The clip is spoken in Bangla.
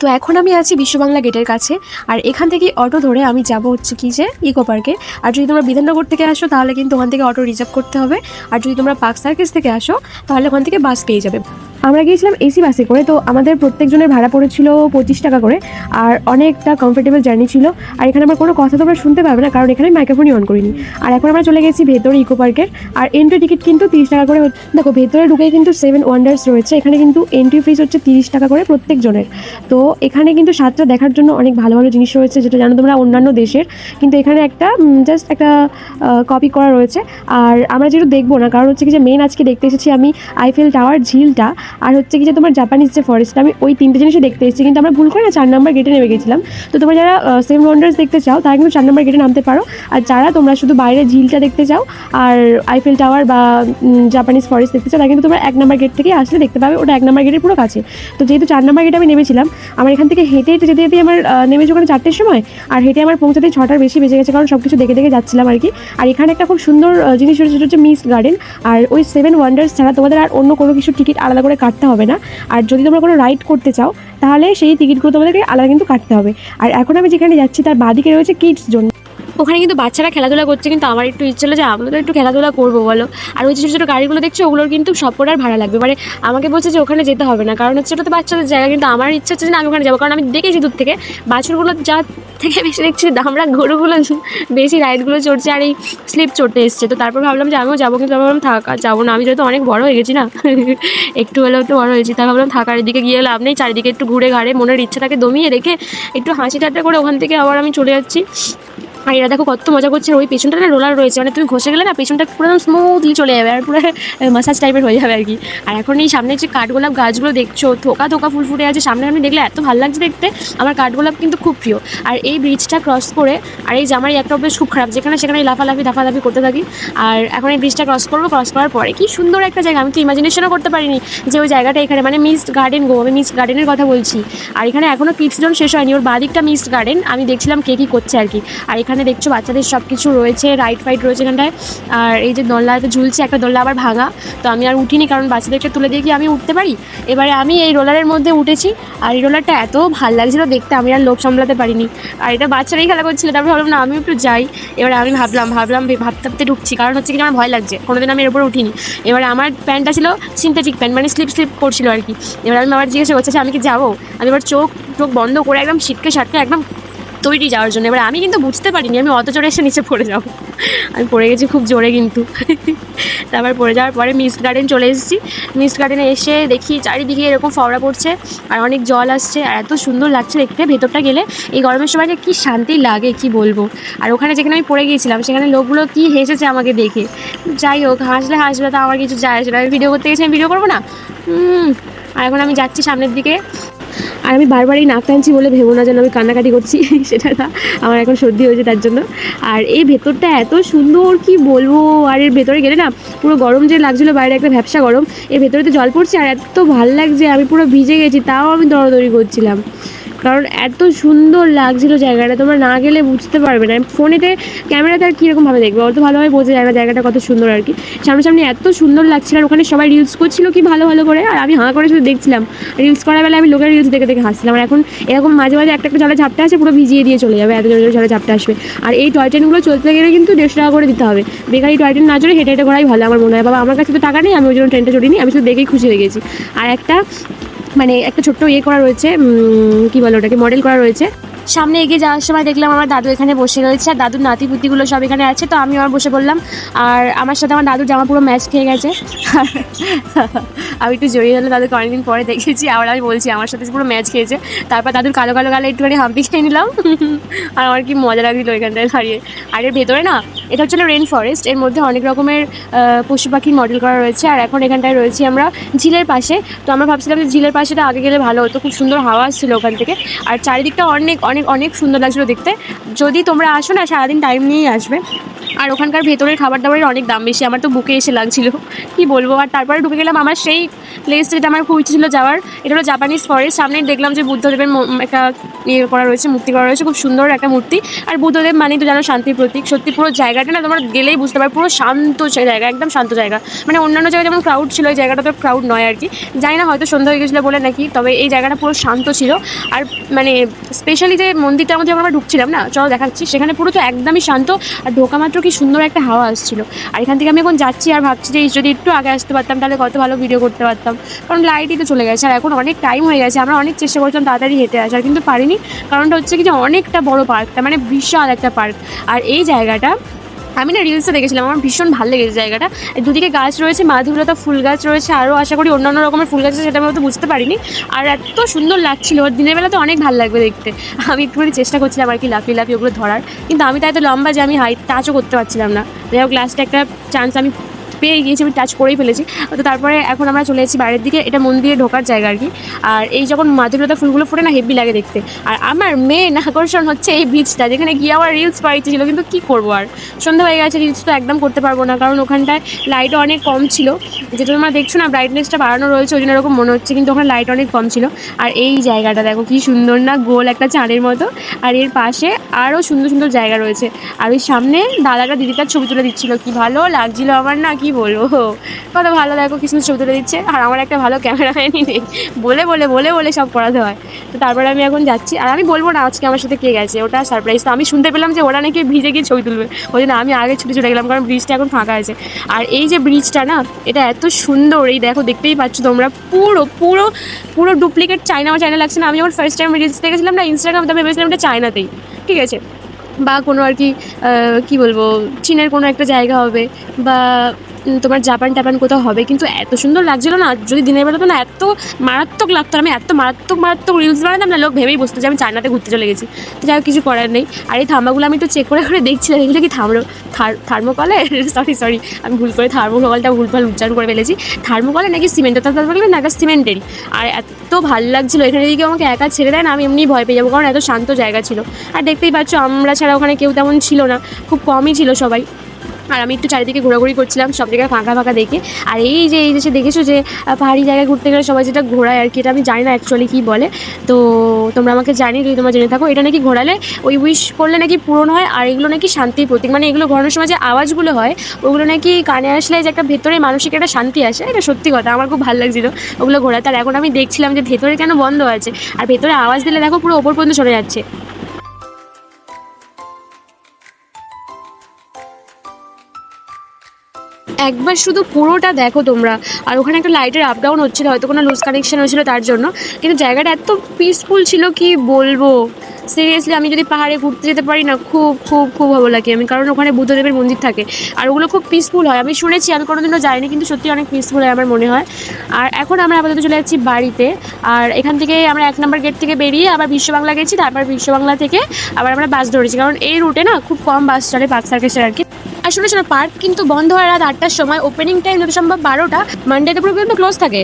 তো এখন আমি আছি বিশ্ববাংলা গেটের কাছে, আর এখান থেকে অটো ধরে আমি যাব হচ্ছে কি যে ইকো পার্কে। আর যদি তোমরা বিধাননগর থেকে আসো, তাহলে কিন্তু ওখান থেকে অটো রিজার্ভ করতে হবে। আর যদি তোমরা পার্ক সার্কেস থেকে আসো, তাহলে ওখান থেকে বাস পেয়ে যাবে। আমরা গিয়েছিলাম এসি বাসে করে, তো আমাদের প্রত্যেকজনের ভাড়া পড়েছিল পঁচিশ টাকা করে, আর অনেকটা কমফোর্টেবল জার্নি ছিল। আর এখানে আমার কোনো কথা তোমরা শুনতে পারবে না, কারণ এখানে মাইক্রোফোনই অন করিনি। আর এখন আমরা চলে গেছি ভেতরে ইকো পার্কের আর এন্ট্রি টিকিট কিন্তু তিরিশ টাকা করে দেখো, ভেতরে ঢুকে কিন্তু সেভেন ওয়ান্ডার্স রয়েছে, এখানে কিন্তু এন্ট্রি ফিজ হচ্ছে তিরিশ টাকা করে প্রত্যেকজনের। তো এখানে কিন্তু সাতটা দেখার জন্য অনেক ভালো ভালো জিনিস রয়েছে, যেটা জানো তোমরা, অন্যান্য দেশের। কিন্তু এখানে একটা জাস্ট একটা কপি করা রয়েছে। আর আমরা যেটা দেখব না, কারণ হচ্ছে কি যে মেন আজকে দেখতে এসেছি আমি আইফেল টাওয়ার ঝিলটা আর হচ্ছে কি যে তোমার জাপানিজ যে ফরেস্ট আমি ওই তিনটে জিনিসই দেখতে এসেছি, কিন্তু আমরা ভুল করে না চার নম্বর গেটে নেমে গেছিলাম। তো তোমরা যারা সেম ওয়ান্ডার্স দেখতে চাও, তারা কিন্তু চার নম্বর গেটে নামতে পারো। আর যারা তোমরা শুধু বাইরে ঝিলটা দেখতে চাও, আর আইফেল টাওয়ার বা জাপানিজ ফরেস্ট দেখতে চাও, তারা কিন্তু তোমরা এক নম্বর গেট থেকে আসলে দেখতে পাবে, ওটা এক নম্বর গেটের পুরো কাছে। তো যেহেতু চার নম্বর গেটে আমি নেমেছিলাম, আমার এখান থেকে হেঁটে হেঁটে যেতে যেতে আমার নেমেছি ওখানে চারটের সময়, আর হেঁটে আমার পৌঁছাতে ছটার বেশি বেজে গেছে, কারণ সব কিছু দেখে দেখে যাচ্ছিলাম আর কি। আর এখানে একটা খুব সুন্দর জিনিস রয়েছে, সেটা হচ্ছে মিস গার্ডেন আর ওই সেভেন ওয়ান্ডার্স ছাড়া তোমাদের আর অন্য কোনো কিছু টিকিট আলাদা করে কাটতে হবে না। আর যদি তোমরা কোনো রাইড করতে চাও, তাহলে সেই টিকিটগুলো তোমাদেরকে আলাদা কিন্তু কাটতে হবে। আর এখন আমি যেখানে যাচ্ছি, তার বাদিকে রয়েছে কিডস জোন ওখানে কিন্তু বাচ্চারা খেলাধুলা করছে, কিন্তু আমার একটু ইচ্ছে হলো যে আমরা তো একটু খেলাধুলা করব বলো। আর ওই যে ছোটো ছোটো গাড়িগুলো দেখছ, ওগুলোর কিন্তু সব কটার ভাড়া লাগবে। মানে আমাকে বলছে যে ওখানে যেতে হবে না, কারণ হচ্ছে ওটা তো বাচ্চাদের জায়গা, কিন্তু আমার ইচ্ছা হচ্ছে যে আমি ওখানে যাব, কারণ আমি দেখেছি দূর থেকে, বাছুরগুলো যা থেকে বেশি দেখছি আমরা গরুগুলো বেশি রাইডগুলো চড়ছে, আর এই স্লিপ চড়তে এসছে। তো তারপর ভাবলাম যে আমিও যাব, কিন্তু ভাবলাম থাকা যাব না। আমি যেহেতু অনেক বড় হয়ে গেছি না, একটু হলেও তো বড় হয়েছি, তাই ভাবলাম থাকার এদিকে গিয়ে লাভ নেই, চারিদিকে একটু ঘুরে ঘাড়ে, মনের ইচ্ছাটাকে দমিয়ে রেখে একটু হাসি ঠাট্টা করে ওখান থেকে আবার আমি চলে যাচ্ছি। আর এরা দেখো কত মজা করছে। ওই পেছনটা না রোলার রয়েছে। মানে তুমি ঘষে গেলে না পেছনটা পুরো স্মুথলি চলে যাবে আর পুরো মাসাজ টাইপের হয়ে যাবে আর কি। আর এখন এই সামনে যে কাঠগোলাপ গাছগুলো দেখছ, থোকা থোকা ফুল ফুটে আছে, সামনে আমি দেখলে এত ভালো লাগছে দেখতে। আমার কাঠগোলাপ কিন্তু খুব প্রিয়। আর এই ব্রিজটা ক্রস করে, আর এই জামার একটা অভ্যেস খুব খারাপ, যেখানে সেখানে লাফালাফি দাফাদাফি করতে থাকি। আর এখন এই ব্রিজটা ক্রস করব ক্রস করার পরে কি সুন্দর একটা জায়গা, আমি তো ইমাজিনেশনও করতে পারিনি যে ওই জায়গাটা এখানে মানে মিস গার্ডেন গো, আমি মিস গার্ডেনের কথা বলছি। আর এখানে এখনও কিডস জোন শেষ হয়নি, ওর বাদিকটা মিসড গার্ডেন আমি দেখছিলাম কে কী করছে আর কি। আর এখানে দেখছ বাচ্চাদের সব কিছু রয়েছে রাইড ফাইড রয়েছে এখানটায়। আর এই যে দোলনাতে ঝুলছে একটা দোলনা আবার ভাঙা। তো আমি আর উঠিনি কারণ বাচ্চাদেরকে তুলে দিয়ে কি আমি উঠতে পারি? এবারে আমি এই রোলারের মধ্যে উঠেছি আর এই রোলারটা এত ভালো লাগছিল দেখতে আমি আর লোভ সামলাতে পারিনি। আর এটা বাচ্চারাই খেলা করছিল তারপরে ভাবলাম না আমি একটু যাই। এবারে আমি ভাবলাম ভাবলাম ভাবতে ভাবতে ঢুকছি। কারণ হচ্ছে কি আমার ভয় লাগছে। কোনোদিন আমি এর উপরে উঠিনি। এবারে আমার প্যান্টটা ছিল সিনথেটিক প্যান্ট মানে স্লিপ স্লিপ করছিল আর কি। এবার আমি আবার জিজ্ঞাসা করছি "আচ্ছা, আমি কি যাব? আমি এবার চোখ চোখ বন্ধ করে একদম সিটকে সাটকে একদম তৈরি যাওয়ার জন্য। এবার আমি কিন্তু বুঝতে পারিনি, আমি অত জোরে এসে নিচে পড়ে যাব। আমি পড়ে গেছি খুব জোরে কিন্তু। তারপর পড়ে যাওয়ার পরে মিস্ট গার্ডেন চলে এসেছি। মিস্ট গার্ডেনে এসে দেখি চারিদিকে এরকম ফওড়া পড়ছে আর অনেক জল আসছে আর এত সুন্দর লাগছে দেখতে ভেতরটা গেলে। এই গরমের সময় যে কী শান্তি লাগে, কি বলব? আর ওখানে যেখানে আমি পড়ে গিয়েছিলাম, সেখানে লোকগুলো কি হেসেছে আমাকে দেখে। যাই হোক, হাসলে হাসবে তা আমার কিছু যায় আসে না। আমি ভিডিও করতে গেছি, আমি ভিডিও করব না? আর এখন আমি যাচ্ছি সামনের দিকে। আর আমি বারবার এই নাক টানছি বলে ভেবো না যেন আমি কান্নাকাটি করছি, সেটা না। আমার এখন সর্দি হয়েছে তার জন্য। আর এই ভেতরটা এত সুন্দর, কি বলব? আর এর ভেতরে গেলে না, পুরো গরম যে লাগছিল, বাইরে একটা ভ্যাবসা গরম, এর ভেতরে তো জল পড়ছে, আর এত ভালো লাগছে, আমি পুরো ভিজে গেছি, তাও আমি দৌড়াদৌড়ি করছিলাম। কারণ এত সুন্দর লাগছিল জায়গাটা, তোমরা না গেলে বুঝতে পারবে না। ফোনেতে, ক্যামেরাতে আর কীরকমভাবে দেখবে? অত ভালোভাবে বোঝা যায় না জায়গাটা কত সুন্দর আর কি। সামনাসামনি এত সুন্দর লাগছিল আর ওখানে সবাই রিলস করছিল কি ভালো ভালো করে। আর আমি হাঁ করে শুধু দেখছিলাম। রিলস করার বেলা আমি লোকের রিলস দেখে দেখে হাসছিলাম। আর এখন এরকম মাঝে মাঝে একটা একটা জলে ঝাপটা আসে, পুরো ভিজিয়ে দিয়ে চলে যাবে। এত জোরে জলে ঝাপটা আসবে। আর এই টয় ট্রেনগুলো চলতে গেলে কিন্তু দেড়শো টাকা করে দিতে হবে। বেকারি টয় ট্রেন না চলে হেঁটে হেঁটে করাই ভালো। আমার মনে হয়, বাবা, আমার কাছে তো টাকা নেই, আমি ওই জন্য ট্রেনটা চড়িনি, আমি শুধু দেখেই খুশি হয়ে গেছি। আর একটা মানে একটা ছোট্ট ইয়ে করা রয়েছে কি বলে ওটাকে মডেল করা রয়েছে। সামনে এগিয়ে যাওয়ার সময় দেখলাম আমার দাদু এখানে বসে রয়েছে, আর দাদুর নাতি পুতিগুলো সব এখানে আছে, তো আমি আমার বসে বললাম আর আমার সাথে আমার দাদুর জামা পুরো ম্যাচ খেয়ে গেছে। আমি একটু জড়িয়ে হলে দাদুকে অনেকদিন পরে দেখেছি, আবার আমি বলছি, আমার সাথে পুরো ম্যাচ খেয়েছে। তারপর দাদুর কালো কালো গালে একটুখানি হাম্পি খেয়ে নিলাম। আর আমার কি মজা লাগছিল এখানটায় দাঁড়িয়ে। আর এর ভেতরে না এটা হচ্ছে রেন ফরেস্ট এর মধ্যে অনেক রকমের পশু পাখির মডেল করা রয়েছে, আর এখন এখানটায় রয়েছি আমরা ঝিলের পাশে। তো আমরা ভাবছিলাম যে ঝিলের পাশেটা আগে গেলে ভালো হতো, খুব সুন্দর হাওয়া আসছিল ওখান থেকে। আর চারিদিকটা অনেক অনেক অনেক সুন্দর লাগছিল দেখতে। যদি তোমরা আসো না, সারাদিন টাইম নিয়েই আসবে। আর ওখানকার ভেতরের খাবার দাবারের অনেক দাম বেশি, আমার তো বুকে এসে লাগছিল। কি বলব? আর তারপরে ঢুকে গেলাম, আমার সেই প্লেস যেটা আমার খুব ইচ্ছে ছিল যাওয়ার, এটা হলো জাপানিজ ফরেস্ট সামনে দেখলাম যে বুদ্ধদেবের একটা ইয়ে করা রয়েছে, মূর্তি করা রয়েছে, খুব সুন্দর একটা মূর্তি। আর বুদ্ধদেব মানেই তো জানো শান্তির প্রতীক। সত্যি পুরো জায়গাটা না, তোমার গেলেই বুঝতে পারবে, পুরো শান্ত জায়গা, একদম শান্ত জায়গা। মানে অন্যান্য জায়গায় যেমন ক্রাউড ছিল, এই জায়গাটা তো ক্রাউড নয় আর কি। জানি না, হয়তো সন্ধ্যা হয়ে গেছিল বলে নাকি, তবে এই জায়গাটা পুরো শান্ত ছিল। আর মানে স্পেশালি যে মন্দিরটার মধ্যে আমরা ঢুকছিলাম না, চলো দেখাচ্ছি, সেখানে পুরো তো একদমই শান্ত। আর ঢোকা মাত্র কি সুন্দর একটা হাওয়া আসছিল। আর এখান থেকে আমি এখন যাচ্ছি আর ভাবছি যে যদি একটু আগে আসতে পারতাম, তাহলে কত ভালো ভিডিও করতে পারতাম। কারণ লাইটই তো চলে গেছে, আর এখন অনেক টাইম হয়ে গেছে, আমরা অনেক চেষ্টা করছিলাম তাড়াতাড়ি হেঁটে আসার, কিন্তু পারিনি। কারণটা হচ্ছে কি যে অনেকটা বড় পার্কটা মানে বিশাল একটা পার্ক আর এই জায়গাটা আমি না রিলসে দেখেছিলাম, আমার ভীষণ ভালো লেগেছে জায়গাটা। দুদিকে গাছ রয়েছে, মাধুরতা, ফুল গাছ রয়েছে আরও আশা করি অন্যান্য রকমের ফুল গাছ আছে সেটা আমি হয়তো বুঝতে পারিনি। আর এত সুন্দর লাগছিল ওর দিনের বেলা তো অনেক ভালো লাগবে দেখতে। আমি একটুখানি চেষ্টা করছিলাম আর কি লাফি লাফি ওগুলো ধরার, কিন্তু আমি তাই তো লম্বা যে আমি হাইট টাচও করতে পারছিলাম না। যাই হোক লাস্টে একটা চান্স আমি পেয়ে গিয়েছি, আমি টাচ করেই ফেলেছি। তো তারপরে এখন আমরা চলে এসেছি বাইরের দিকে, এটা মন্দিরে ঢোকার জায়গা আর কি। আর এই যখন মাধুরতা ফুলগুলো ফোটে না হেভি লাগে দেখতে। আর আমার মেন আকর্ষণ হচ্ছে এই বিচটা যেখানে গিয়ে আবার রিলস পাইতে ছিল কিন্তু কী করব আর? সন্ধ্যা হয়ে গেছে রিলস তো একদম করতে পারব না, কারণ ওখানটায় লাইটও অনেক কম ছিল। যেটা তোমরা দেখছ না ব্রাইটনেসটা বাড়ানো রয়েছে, ওই জন্য এরকম মনে হচ্ছে, কিন্তু ওখানে লাইট অনেক কম ছিল। আর এই জায়গাটা দেখো, কি সুন্দর না, গোল একটা চাঁদের মতো। আর এর পাশে আরও সুন্দর সুন্দর জায়গা রয়েছে। আর ওই সামনে দাদাটা দিদিটার ছবি তুলে দিচ্ছিল, কি ভালো লাগছিল আমার না, কি বলব? কত ভালো দেখো কি সুন্দর ছবি তুলে দিচ্ছে। আর আমার একটা ভালো ক্যামেরাম্যানই নেই। বলে বলে বলে বলে সব করাতে হয়। তো তারপরে আমি এখন যাচ্ছি। আর আমি বলব না আজকে আমার সাথে কে গেছে, ওটা সারপ্রাইজ তো আমি শুনতে পেলাম যে ওরা নাকি ভিজে গিয়ে ছবি তুলবে। ওই জন্য আমি আগে ছুটে চলে গেলাম, কারণ ব্রিজটা এখন ফাঁকা আছে। আর এই যে ব্রিজটা না, এটা এত সুন্দর। এই দেখো, দেখতেই পাচ্ছ তোমরা। পুরো পুরো পুরো ডুপ্লিকেট চায়না চায়না লাগছে না। আমি যখন ফার্স্ট টাইম রিলস দেখেছিলাম না ইনস্টাগ্রাম তো ভেবেছিলাম এটা চায়নাতেই ঠিক আছে? বা কোনো আর কি কি বলব? চীনের কোনো একটা জায়গা হবে। বা তোমার জাপান টাপান কোথাও হবে? কিন্তু এত সুন্দর লাগছিল না, যদি দিনের বেলা তো না এত মারাত্মক লাগতো, আমি এত মারাত্মক মারাত্মক রিলস বানাতাম না, লোক ভেবেই বসতো যে আমি চায়নাতে ঘুরতে চলে গেছি। তো যাই কিছু করার নেই। আর এই থাম্বাগুলো আমি একটু চেক করে করে দেখছিলাম এগুলো কি থার্মো থার্মোকলে? সরি সরি আমি ভুল করে থার্মোকলটা ভুলভাল উচ্চারণ করে ফেলেছি। থার্মোকলে নাকি সিমেন্টের থার্মোকলে নাকি সিমেন্টেরই। আর এত ভালো লাগছিল, এখানে যদি আমাকে একা ছেড়ে দেয় না, আমি এমনি ভয় পেয়ে যাব, কারণ এত শান্ত জায়গা ছিল। আর দেখতেই পাচ্ছ, আমরা ছাড়া ওখানে কেউ তেমন ছিল না, খুব কমই ছিল সবাই। আর আমি একটু চারিদিকে ঘোরাঘুরি করছিলাম, সব জায়গায় ফাঁকা ফাঁকা দেখে। আর এই যে, এই দেশে দেখেছ যে পাহাড়ি জায়গায় ঘুরতে গেলে সবাই যেটা ঘোরায় আর কি, এটা আমি জানি না অ্যাকচুয়ালি কী বলে। তো তোমরা আমাকে জানি যদি তোমরা জেনে থাকো, এটা নাকি ঘোরালে ওই উইশ করলে নাকি পূরণ হয় আর এগুলো নাকি শান্তির প্রতীক। মানে এগুলো ঘোরানোর সময় যে আওয়াজগুলো হয়, ওগুলো নাকি কানে আসলে যে একটা ভেতরে মানসিক একটা শান্তি আসে, এটা সত্যি কথা, আমার খুব ভালো লাগছিল ওগুলো ঘোরাতে। আর এখন আমি দেখছিলাম যে ভেতরে কেন বন্ধ আছে, আর ভেতরে আওয়াজ দিলে দেখো পুরো ওপর পর্যন্ত চলে যাচ্ছে। একবার শুধু পুরোটা দেখো তোমরা। আর ওখানে একটা লাইটের আপ ডাউন হচ্ছিল, হয়তো কোনো লুজ কানেকশান হয়েছিলো তার জন্য। কিন্তু জায়গাটা এত পিসফুল ছিল, কি বলব? সিরিয়াসলি আমি যদি পাহাড়ে ঘুরতে যেতে পারি না, খুব খুব খুব ভালো লাগে। আমি কারণ ওখানে বুদ্ধদেবের মন্দির থাকে। আর ওগুলো খুব পিসফুল হয়। আমি শুনেছি, আমি কোনোদিনও যাইনি, কিন্তু সত্যি অনেক পিসফুল হয় আমার মনে হয়। আর এখন আমরা আপাতত চলে যাচ্ছি বাড়িতে। আর এখান থেকে আমরা এক নম্বর গেট থেকে বেরিয়ে আবার বিশ্ব বাংলা গেছি, তারপর বিশ্ব বাংলা থেকে আবার আমরা বাস ধরেছি। কারণ এই রুটে না খুব কম বাস চলে পার্ক সার্কেসের আর কি। শুনে শোনো, পার্ক কিন্তু বন্ধ হয় রাত আটটার সময়। ওপেনিং টাইম যত সম্ভব বারোটা মানডেতে পুরো পর্যন্ত ক্লোজ থাকে।